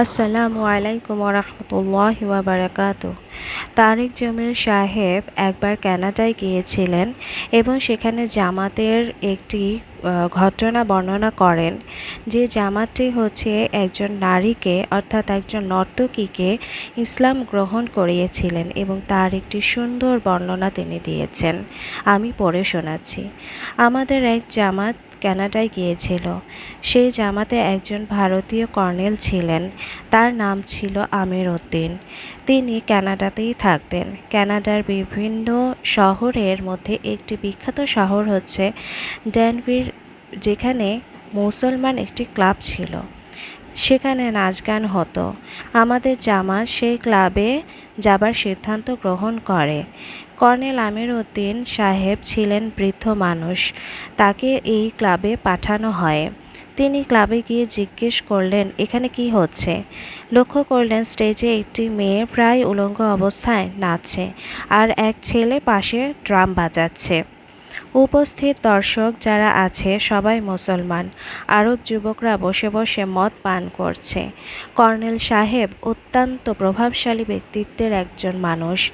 আসসালামু আলাইকুম রহমতুল্লাহ বারাকাতু তারেক জমির সাহেব একবার কানাডায় গিয়েছিলেন এবং সেখানে জামাতের একটি ঘটনা বর্ণনা করেন যে জামাতটি হচ্ছে একজন নারীকে অর্থাৎ একজন নর্তকীকে ইসলাম গ্রহণ করিয়েছিলেন এবং তার একটি সুন্দর বর্ণনা তিনি দিয়েছেন। আমি পড়ে শোনাচ্ছি। আমাদের এক জামাত কানাডায় গিয়েছিল। সেই জামাতে একজন ভারতীয় কর্নেল ছিলেন। তার নাম ছিল আমির উদ্দিন। তিনি কানাডাতেই থাকতেন। কানাডার বিভিন্ন শহরের মধ্যে একটি বিখ্যাত শহর হচ্ছে ড্যানভির, যেখানে মুসলমান একটি ক্লাব ছিল। সেখানে নাচ গান হতো। আমাদের জামাত সেই ক্লাবে যাবার সিদ্ধান্ত গ্রহণ করে। কর্নেল আমির উদ্দিন সাহেব ছিলেন বৃদ্ধ মানুষ। তাকে এই ক্লাবে পাঠানো হয়। তিনি ক্লাবে গিয়ে জিজ্ঞেস করলেন, এখানে কি হচ্ছে? লক্ষ্য করলেন, স্টেজে একটি মেয়ে প্রায় উলঙ্গ অবস্থায় নাচছে আর এক ছেলে পাশে ড্রাম বাজাচ্ছে। উপস্থিত দর্শক যারা আছে, সবাই মুসলমান। আরব যুবকরা বসে বসে মদ পান করছে। কর্নেল সাহেব অত্যন্ত প্রভাবশালী ব্যক্তিত্বের একজন মানুষ।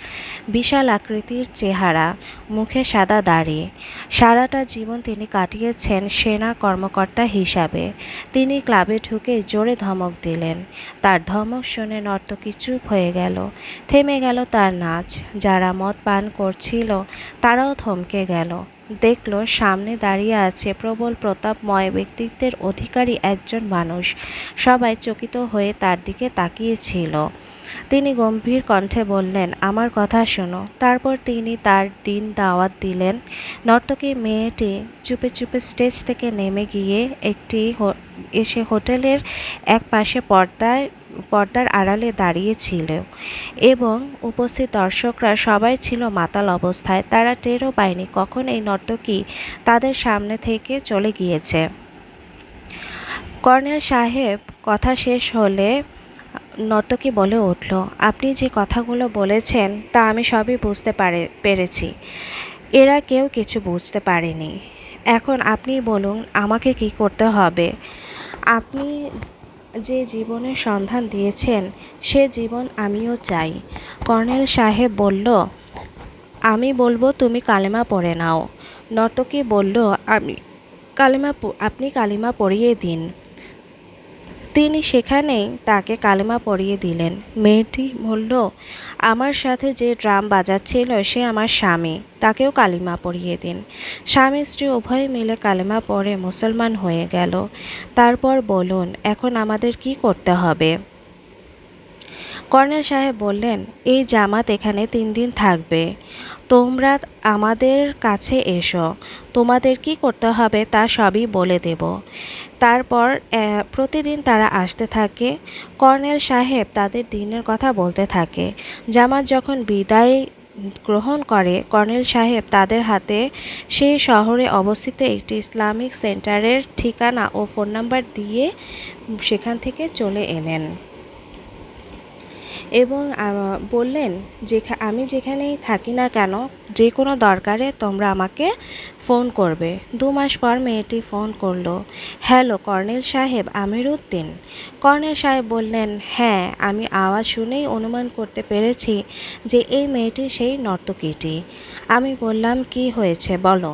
বিশাল আকৃতির চেহারা, মুখে সাদা দাড়ি। সারাটা জীবন তিনি কাটিয়েছেন সেনা কর্মকর্তা হিসাবে। তিনি ক্লাবে ঢুকে জোরে ধমক দিলেন। তার ধমক শুনে নর্তকী চুপ হয়ে গেল। থেমে গেল তার নাচ। যারা মদ পান করছিল, তারাও থমকে গেল। দেখল, সামনে দাঁড়িয়ে আছে প্রবল প্রতাপময় ব্যক্তিত্বের অধিকারী একজন মানুষ। সবাই চকিত হয়ে তার দিকে তাকিয়েছিল। তিনি গম্ভীর কণ্ঠে বললেন, আমার কথা শোনো। তারপর তিনি তার দিন দাওয়াত দিলেন। নর্তকী মেয়েটি চুপে চুপে স্টেজ থেকে নেমে গিয়ে একটি এসে হোটেলের এক পাশে পর্দায় পর্দার আড়ালে দাঁড়িয়েছিল এবং উপস্থিত দর্শকরা সবাই ছিল মাতাল অবস্থায়। তারা টেরও পায়নি কখন এই নর্তকী তাদের সামনে থেকে চলে গিয়েছে। কর্নেল সাহেব, কথা শেষ হলে নর্তকী বলে উঠল, আপনি যে কথাগুলো বলেছেন তা আমি সবই বুঝতে পারে, পেরেছি। এরা কেউ কিছু বুঝতে পারেনি। এখন আপনি বলুন আমাকে কি করতে হবে? আপনি যে জীবনের সন্ধান দিয়েছেন, সে জীবন আমিও চাই। কর্নেল সাহেব বলল, আমি বলব তুমি কালেমা পড়ে নাও। নর্তকী বলল, আমি কালিমা আপনি কালিমা পড়িয়ে দিন। তিনি সেখানেই তাকে কালেমা পরিয়ে দিলেন। মেয়েটি বলল, আমার সাথে যে ড্রাম বাজাচ্ছিল সে আমার স্বামী। তাকেও কালিমা পরিয়ে দিন। স্বামী, স্ত্রী উভয় মিলে কালেমা পরে মুসলমান হয়ে গেল। তারপর বলুন, এখন আমাদের কি করতে হবে? কর্নেল সাহেব বললেন, এই জামাত এখানে তিন দিন থাকবে। তোমরা আমাদের কাছে এসো। তোমাদের কি করতে হবে তা সবই বলে দেব। তারপর প্রতিদিন তারা আসতে থাকে। কর্নেল সাহেব তাদের দিনের কথা বলতে থাকে। জামাত যখন বিদায় গ্রহণ করে, কর্নেল সাহেব তাদের হাতে সেই শহরে অবস্থিত একটি ইসলামিক সেন্টারের ঠিকানা ও ফোন নাম্বার দিয়ে সেখান থেকে চলে এলেন। এবং বললেন যে আমি যেখানেই থাকি না কেন, যে কোনো দরকারে তোমরা আমাকে ফোন করবে। দু মাস পর মেয়েটি ফোন করল, হ্যালো, কর্নেল সাহেব, আমির উদ্দিন। কর্নেল সাহেব বললেন হ্যাঁ আমি আওয়াজ শুনেই অনুমান করতে পেরেছি যে এই মেয়েটি সেই নর্তকীটি। আমি বললাম, কি হয়েছে, বলো।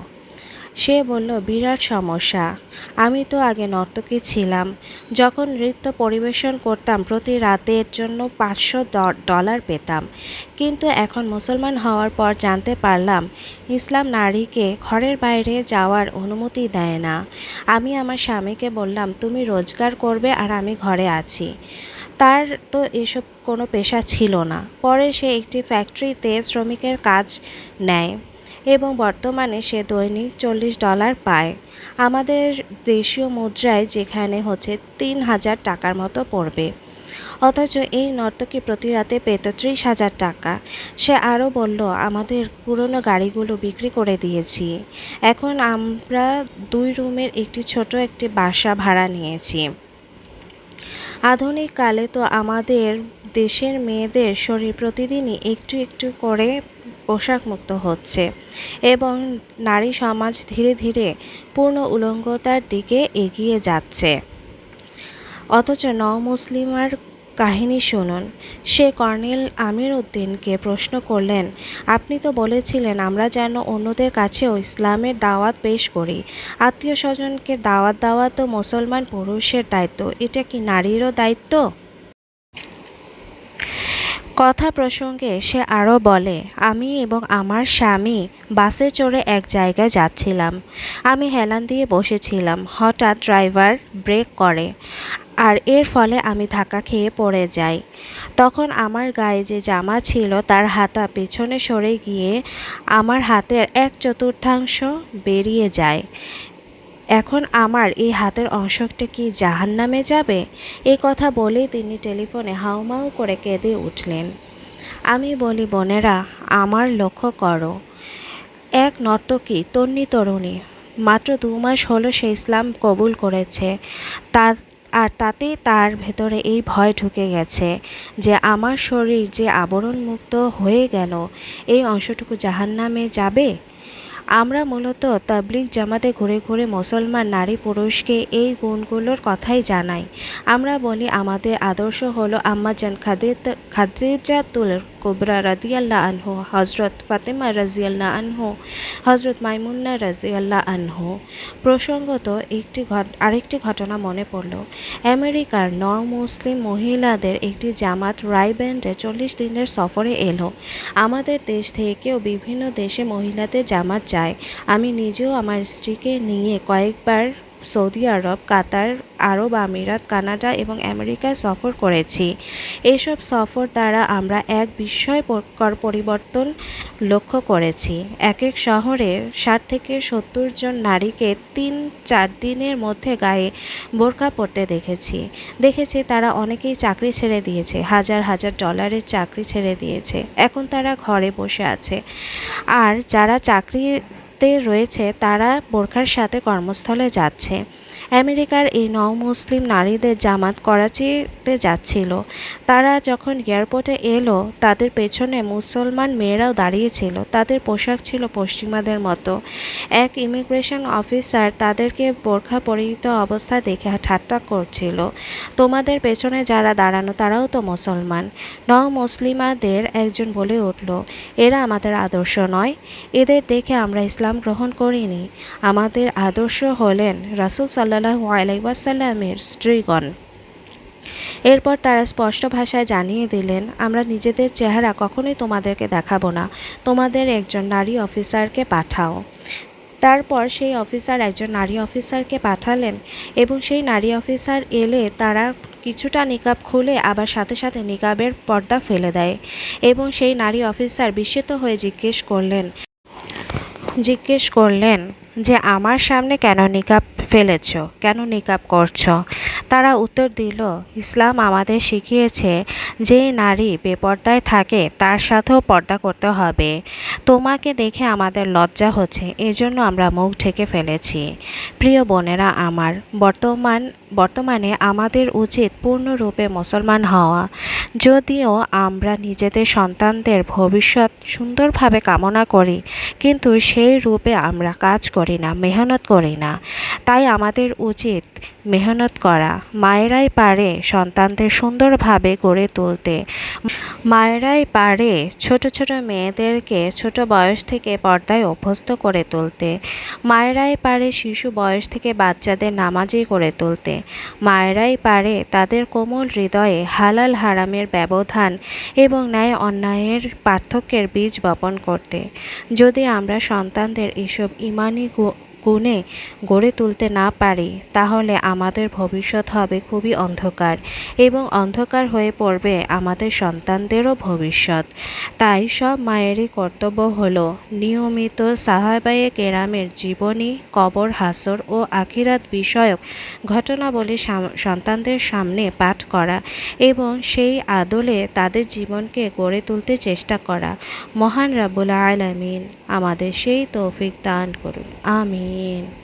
সে বলল, বিরাট সমস্যা। আমি তো আগে নর্তকী ছিলাম। যখন নৃত্য পরিবেশন করতাম, প্রতি রাতের জন্য পাঁচশো ডলার পেতাম। কিন্তু এখন মুসলমান হওয়ার পর জানতে পারলাম, ইসলাম নারীকে ঘরের বাইরে যাওয়ার অনুমতি দেয় না। আমি আমার স্বামীকে বললাম, তুমি রোজগার করবে আর আমি ঘরে আছি। তার তো এসব কোনো পেশা ছিল না। পরে সে একটি ফ্যাক্টরিতে শ্রমিকের কাজ নেয়। এবং বর্তমানে সে দৈনিক চল্লিশ ডলার পায়। আমাদের দেশীয় মুদ্রায় যেখানে হচ্ছে তিন হাজার টাকার মতো পড়বে। অথচ এই নর্তকী প্রতি রাতে পেত ত্রিশ হাজার টাকা। সে আরও বলল, আমাদের পুরনো গাড়িগুলো বিক্রি করে দিয়েছি। এখন আমরা দুই রুমের একটি ছোট একটি বাসা ভাড়া নিয়েছি। আধুনিক কালে তো আমাদের দেশের মেয়েদের শরীর প্রতিদিনই একটু একটু করে পোশাক মুক্ত হচ্ছে এবং নারী সমাজ ধীরে ধীরে পূর্ণ উলঙ্গতার দিকে এগিয়ে যাচ্ছে। অথচ নও মুসলিমার কাহিনী শুনুন। সে কর্নেল আমির উদ্দিনকে প্রশ্ন করলেন, আপনি তো বলেছিলেন আমরা যেন অন্যদের কাছেও ইসলামের দাওয়াত পেশ করি। আত্মীয় স্বজনকে দাওয়াত দেওয়া তো মুসলমান পুরুষের দায়িত্ব। এটা কি নারীরও দায়িত্ব? কথা প্রসঙ্গে সে আরও বলে, আমি এবং আমার স্বামী বাসে চড়ে এক জায়গায় যাচ্ছিলাম। আমি হেলান দিয়ে বসেছিলাম। হঠাৎ ড্রাইভার ব্রেক করে আর এর ফলে আমি ধাক্কা খেয়ে পড়ে যাই। তখন আমার গায়ে যে জামা ছিল তার হাতা পেছনে সরে গিয়ে আমার হাতের এক চতুর্থাংশ বেরিয়ে যায়। এখন আমার এই হাতের অংশটা কি জাহান নামে যাবে? এই কথা বলেই তিনি টেলিফোনে হাউমাউ করে কেঁদে উঠলেন। আমি বলি, বোনেরা, আমার লক্ষ্য করো। এক নর্তকী, তন্নি তরুণী, মাত্র দু মাস হলো সে ইসলাম কবুল করেছে। তা, আর তাতেই তার ভেতরে এই ভয় ঢুকে গেছে যে আমার শরীর যে আবরণমুক্ত হয়ে গেল, এই অংশটুকু জাহান্নামে যাবে? আমরা মূলত তাবলিগ জামাতে ঘুরে ঘুরে মুসলমান নারী পুরুষকে এই গুণগুলোর কথাই জানাই। আমরা বলি আমাদের আদর্শ হলো আম্মাজান খাদিজা খাদিজাতুল কুবরা রাদিয়াল্লাহ আনহু হজরত ফাতেমা রাজিয়াল্লাহ আনহু হজরত মাইমুন্না রাজিয়াল্লাহ আনহু প্রসঙ্গত একটি আরেকটি ঘটনা মনে পড়ল। আমেরিকার নন মুসলিম মহিলাদের একটি জামাত রাইব্যান্ডে চল্লিশ দিনের সফরে এলো। আমাদের দেশ থেকেও বিভিন্ন দেশে মহিলাদের জামাত যায়। আমি নিজেও আমার স্ত্রীকে নিয়ে কয়েকবার সৌদি আরব, কাতার, আরব আমিরাত, কানাডা এবং আমেরিকায় সফর করেছি। এইসব সফর দ্বারা আমরা এক বিস্ময়কর পরিবর্তন লক্ষ্য করেছি। এক এক শহরে ষাট থেকে সত্তর জন নারীকে তিন চার দিনের মধ্যে গায়ে বোরকা পরতে দেখেছি। দেখেছি তারা অনেকেই চাকরি ছেড়ে দিয়েছে, হাজার হাজার ডলারের চাকরি ছেড়ে দিয়েছে। এখন তারা ঘরে বসে আছে। আর যারা চাকরি রয়েছে তারা বোরখার সাথে কর্মস্থলে যাচ্ছে। আমেরিকার এই নও মুসলিম নারীদের জামাত করাচিতে যাচ্ছিল। তারা যখন এয়ারপোর্টে এলো, তাদের পেছনে মুসলমান মেয়েরাও দাঁড়িয়েছিল। তাদের পোশাক ছিল পশ্চিমাদের মতো। এক ইমিগ্রেশন অফিসার তাদেরকে বোরখা পরিহিত অবস্থা দেখে ঠাট্টা করছিল, তোমাদের পেছনে যারা দাঁড়ানো, তারাও তো মুসলমান। নও মুসলিমাদের একজন বলে উঠল, এরা আমাদের আদর্শ নয়। এদের দেখে আমরা ইসলাম গ্রহণ করিনি। আমাদের আদর্শ হলেন রাসুল সাল্লাহ আলাইসাল্লামের স্ত্রীগণ। এরপর তারা স্পষ্ট ভাষায় জানিয়ে দিলেন, আমরা নিজেদের চেহারা কখনোই তোমাদেরকে দেখাবো না। তোমাদের একজন নারী অফিসারকে পাঠাও। তারপর সেই অফিসার একজন নারী অফিসারকে পাঠালেন এবং সেই নারী অফিসার এলে তারা কিছুটা নিকাব খুলে আবার সাথে সাথে নিকাবের পর্দা ফেলে দেয় এবং সেই নারী অফিসার বিস্মিত হয়ে জিজ্ঞেস করলেন জিজ্ঞেস করলেন যে আমার সামনে কেন নিকাব ফেলেছ? কেন নিকাব করছ? তারা উত্তর দিল, ইসলাম আমাদের শিখিয়েছে যে নারী বেপর্দায় থাকে, তার সাথেও পর্দা করতে হবে। তোমাকে দেখে আমাদের লজ্জা হচ্ছে, এজন্য আমরা মুখ ঢেকে ফেলেছি। প্রিয় বোনেরা আমার, বর্তমান, বর্তমানে আমাদের উচিত পূর্ণরূপে মুসলমান হওয়া। যদিও আমরা নিজেদের সন্তানদের ভবিষ্যৎ সুন্দরভাবে কামনা করি, কিন্তু সেই রূপে আমরা কাজ করি। না, মেহনত করি না। তাই আমাদের উচিত মেহনত করা। মায়েরাই পারে সন্তানদের সুন্দরভাবে গড়ে তুলতে। মায়েরাই পারে ছোট ছোট মেয়েদেরকে ছোট বয়স থেকে পর্দায় অভ্যস্ত করে তুলতে। মায়েরাই পারে শিশু বয়স থেকে বাচ্চাদের নামাজি করে তুলতে। মায়েরাই পারে তাদের কোমল হৃদয়ে হালাল হারামের ব্যবধান এবং ন্যায় অন্যায়ের পার্থক্যের বীজ বপন করতে। যদি আমরা সন্তানদের এসব ইমানি cool. গুণে গড়ে তুলতে না পারি, তাহলে আমাদের ভবিষ্যৎ হবে খুবই অন্ধকার এবং অন্ধকার হয়ে পড়বে আমাদের সন্তানদেরও ভবিষ্যৎ। তাই সব মায়েরই কর্তব্য হলো নিয়মিত সাহাবায়ে কেরামের জীবনী, কবর, হাসর ও আখিরাত বিষয়ক ঘটনাবলী সন্তানদের সামনে পাঠ করা এবং সেই আদলে তাদের জীবনকে গড়ে তুলতে চেষ্টা করা। মহান রাবুল আলামিন আমাদের সেই তৌফিক দান করুন। আমিন। Amin.